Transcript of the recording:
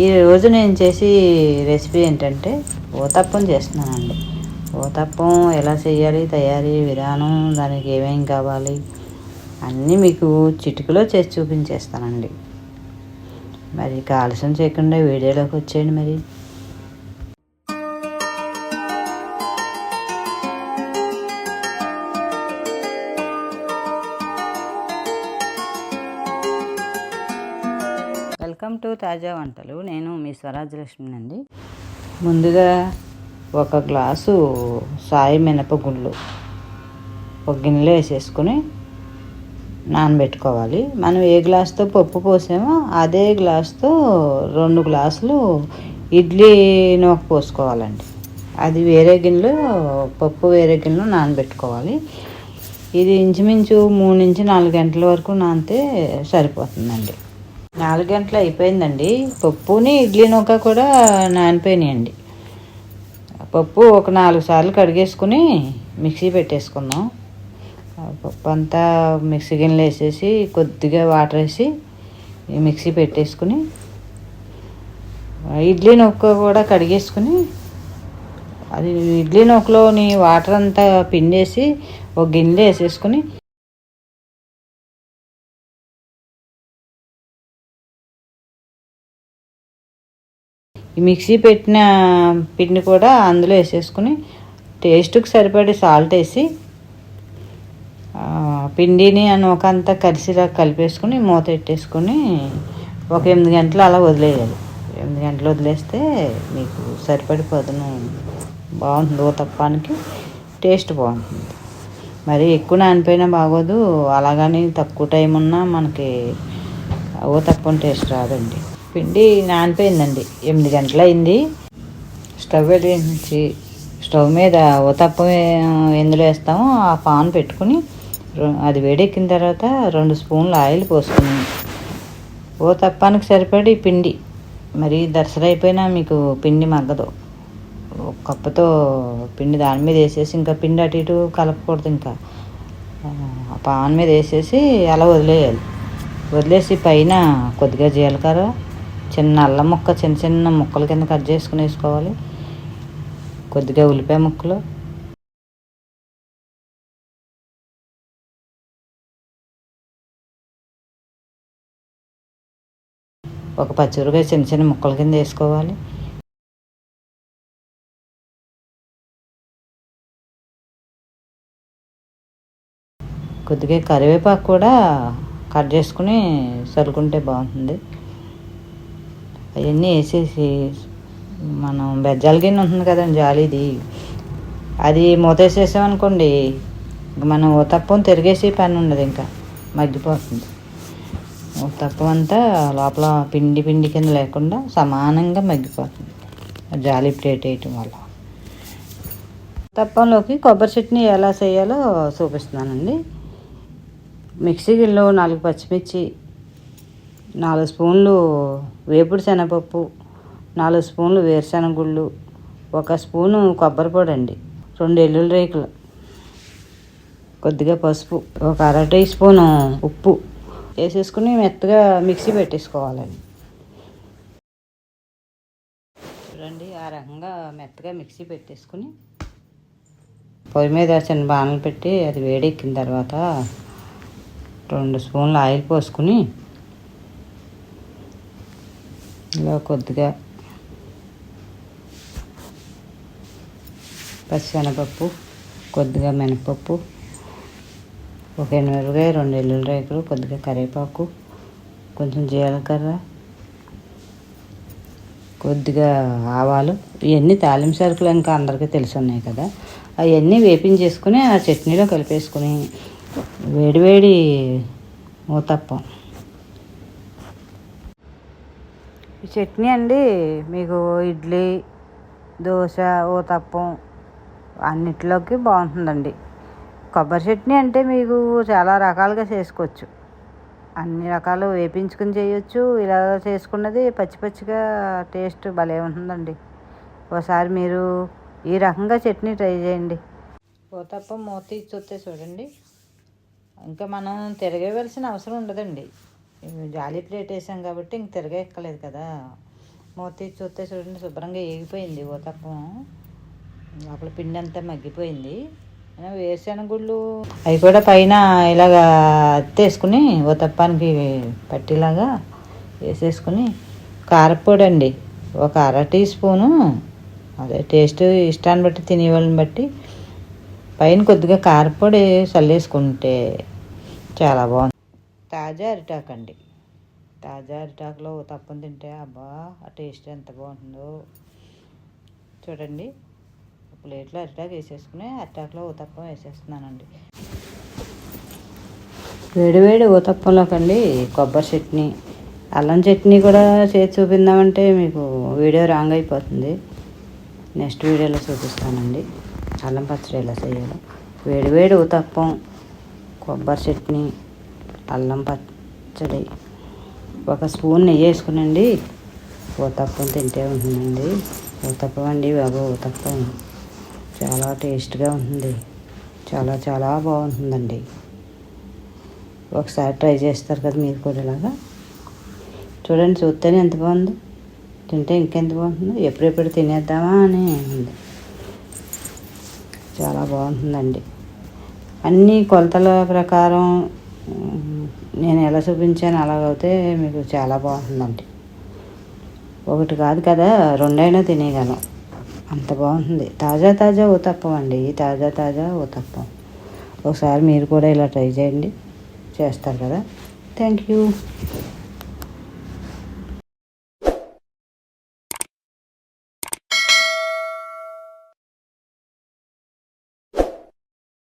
ఈరోజు నేను చేసి రెసిపీ ఏంటంటే ఊతప్పం చేస్తున్నానండి. ఊతప్పం ఎలా చేయాలి తయారీ విధానం దానికి ఏమేం కావాలి అన్నీ మీకు చిటికలో చేసి చూపించేస్తానండి. మరి కాలుష్యం చేయకుండా వీడియోలోకి వచ్చేయండి మరి. వెల్కమ్ టు తాజా వంటలు. నేను మీ స్వరాజ్యలక్ష్మి అండి ముందుగా ఒక గ్లాసు సాయి మినపగుళ్ళు ఒక గిన్నెలో వేసేసుకుని నానబెట్టుకోవాలి. మనం ఏ గ్లాస్తో పప్పు పోసామో అదే గ్లాస్తో రెండు గ్లాసులు ఇడ్లీ నూక పోసుకోవాలండి. అది వేరే గిన్నెలో పప్పు వేరే గిన్నెలో నానబెట్టుకోవాలి. ఇది ఇంచుమించు మూడు నుంచి నాలుగు గంటల వరకు నానితే సరిపోతుందండి. నాలుగు గంటలు అయిపోయిందండి. పప్పుని ఇడ్లీ నూక కూడా నానిపోయినాయండి. పప్పు ఒక నాలుగు సార్లు కడిగేసుకుని మిక్సీ పెట్టేసుకుందాం ఆ పప్పు అంతా మిక్సీ గిన్నెలు వేసేసి కొద్దిగా వాటర్ వేసి మిక్సీ పెట్టేసుకుని ఇడ్లీ నూక కూడా కడిగేసుకుని అది ఇడ్లీ నూకలోని వాటర్ అంతా పిండేసి ఒక గిన్నెలో వేసేసుకుని మిక్సీ పెట్టిన పిండి కూడా అందులో వేసేసుకుని టేస్ట్కి సరిపడే సాల్ట్ వేసి పిండిని అని ఒకంతా కలిసిలా కలిపేసుకుని మూత పెట్టేసుకుని ఒక ఎనిమిది గంటలు అలా వదిలేయాలి. ఎనిమిది గంటలు వదిలేస్తే మీకు సరిపడి పదును బాగుంటుంది. ఊతప్పానికి టేస్ట్ బాగుంటుంది. మరి ఎక్కువ నానిపోయినా బాగోదు. అలాగని తక్కువ టైం ఉన్నా మనకి ఊతప్పం టేస్ట్ రాదండి. పిండి నానిపోయిందండి. ఎనిమిది గంటలు అయింది స్టవ్ వెలిగించి స్టవ్ మీద ఊతప్పం ఎందులో వేస్తామో ఆ పాన్ పెట్టుకుని అది వేడెక్కిన తర్వాత రెండు స్పూన్లు ఆయిల్ పోసుకుని ఊతప్పానికి సరిపడి పిండి. మరి దసరా అయిపోయినా మీకు పిండి మగ్గదు. ఒక కప్పుతో పిండి దాని మీద వేసేసి ఇంకా పిండి అటు ఇటు కలపకూడదు ఇంకా. ఆ పాన్ మీద వేసేసి అలా వదిలేయాలి. వదిలేసి పైన కొద్దిగా జీలకర్ర చిన్న అల్లం ముక్క చిన్న చిన్న ముక్కల కింద కట్ చేసుకుని వేసుకోవాలి. కొద్దిగా ఉల్లిపాయ ముక్కలు. ఒక పచ్చిమిరపకాయ చిన్న చిన్న ముక్కల కింద వేసుకోవాలి. కొద్దిగా కరివేపాకు కూడా కట్ చేసుకుని సరుకుంటే బాగుంటుంది. అవన్నీ వేసేసి మనం బెజ్జాల గిన్నె ఉంటుంది కదండి జాలీది. అది మూతేసేసామనుకోండి ఇంక మనం ఉతప్పం తిరిగేసి పని ఉండదు ఇంకా మగ్గిపోతుంది. ఉతప్పం అంతా లోపల పిండి పిండి కింద లేకుండా సమానంగా మగ్గిపోతుంది జాలి ప్లేట్ వేయటం వల్ల. తప్పంలోకి కొబ్బరి చట్నీ ఎలా చేయాలో చూపిస్తున్నానండి. మిక్సీ గిన్నెలో నాలుగు పచ్చిమిర్చి నాలుగు స్పూన్లు వేపుడు శనగపప్పు నాలుగు స్పూన్లు వేరుశనగ గుళ్ళు ఒక స్పూను కొబ్బరి పొడి అండి రెండు ఎల్లుల్లి రేకులు కొద్దిగా పసుపు ఒక అర టీ స్పూను ఉప్పు వేసేసుకుని మెత్తగా మిక్సీ పెట్టేసుకోవాలండి. చూడండి ఆ రకంగా మెత్తగా మిక్సీ పెట్టేసుకుని పొయ్యి మీద చిన్న బాణలు పెట్టి అది వేడెక్కిన తర్వాత రెండు స్పూన్లు ఆయిల్ పోసుకుని ఇలా కొద్దిగా పచ్చనపప్పు కొద్దిగా మినపప్పు ఒక ఎనిమిరకాయ రెండు ఎల్లుల్లి రేకులు కొద్దిగా కరివేపాకు కొంచెం జీలకర్ర కొద్దిగా ఆవాలు ఇవన్నీ తాలింపు సరుకులు ఇంకా అందరికీ తెలిసి ఉన్నాయి కదా. అవన్నీ వేపించేసుకుని ఆ చట్నీలో కలిపేసుకుని వేడివేడి ఊతప్పం ఈ చట్నీ అండి. మీకు ఇడ్లీ దోశ ఊతప్పం అన్నిటిలోకి బాగుంటుందండి. కొబ్బరి చట్నీ అంటే మీకు చాలా రకాలుగా చేసుకోవచ్చు. అన్ని రకాలు వేపించుకుని చేయొచ్చు. ఇలా చేసుకున్నది పచ్చి పచ్చిగా టేస్ట్ భలే ఉంటుందండి. ఒకసారి మీరు ఈ రకంగా చట్నీ ట్రై చేయండి. ఊతప్పం మూత తీసి చూస్తే చూడండి. ఇంకా మనం తిరగవలసిన అవసరం ఉండదండి. జాలీ ప్లేట్ వేసాం కాబట్టి ఇంక తిరగెక్కలేదు కదా. మూత చూస్తే చూడండి శుభ్రంగా ఏగిపోయింది ఊతప్పం లోపల పిండి అంతా మగ్గిపోయింది. వేరుశనగుళ్ళు వేరుశెనగ గుళ్ళు అవి కూడా పైన ఇలాగా అత్తేసుకుని ఉతప్పానికి పట్టిలాగా వేసేసుకుని కారపొడి అండి ఒక అర టీ స్పూను అదే టేస్ట్ ఇష్టాన్ని బట్టి తినేవాళ్ళని బట్టి పైన కొద్దిగా కారపొడి చల్లేసుకుంటే చాలా బాగుంది తాజా అరిటాకు అండి. తాజా అరిటాకులో తప్పని తింటే అబ్బా ఆ టేస్ట్ ఎంత బాగుంటుందో. చూడండి ఒక ప్లేట్లో అరిటాకు వేసేసుకుని అరిటాకులో ఊతప్పం వేసేస్తున్నానండి. వేడివేడి ఊతప్పంలోకండి కొబ్బరి చట్నీ. అల్లం చట్నీ కూడా చేసి చూపిందామంటే మీకు వీడియో రాంగ్ అయిపోతుంది. నెక్స్ట్ వీడియోలో చూపిస్తానండి. అల్లం పచ్చడి ఎలా చేయాలో. వేడివేడి ఊతప్పం కొబ్బరి చట్నీ. అల్లం పచ్చడి. ఒక స్పూన్ నెయ్యి వేసుకునండి. ఊతప్పం తింటే ఉంటుందండి. ఊతప్పం అండి బాబు ఊతప్పం. చాలా టేస్ట్గా ఉంటుంది. చాలా చాలా బాగుంటుందండి. ఒకసారి ట్రై చేస్తారు కదా మీరు కూడా ఇలాగా. చూడండి చూస్తేనే ఎంత బాగుందో. తింటే ఇంకెంత బాగుంటుందో. ఎప్పుడెప్పుడు తినేద్దామా అని ఉంది. చాలా బాగుంటుందండి. అన్ని కొలతల ప్రకారం నేను ఎలా చూపించాను అలాగైతే మీకు చాలా బాగుంటుందండి ఒకటి కాదు కదా రెండైనా తినేయగలం. అంత బాగుంటుంది. తాజా తాజా ఊతప్పం అండి తాజా తాజా ఊతప్పం. ఒకసారి మీరు కూడా ఇలా ట్రై చేయండి. చేస్తారు కదా. Thank you.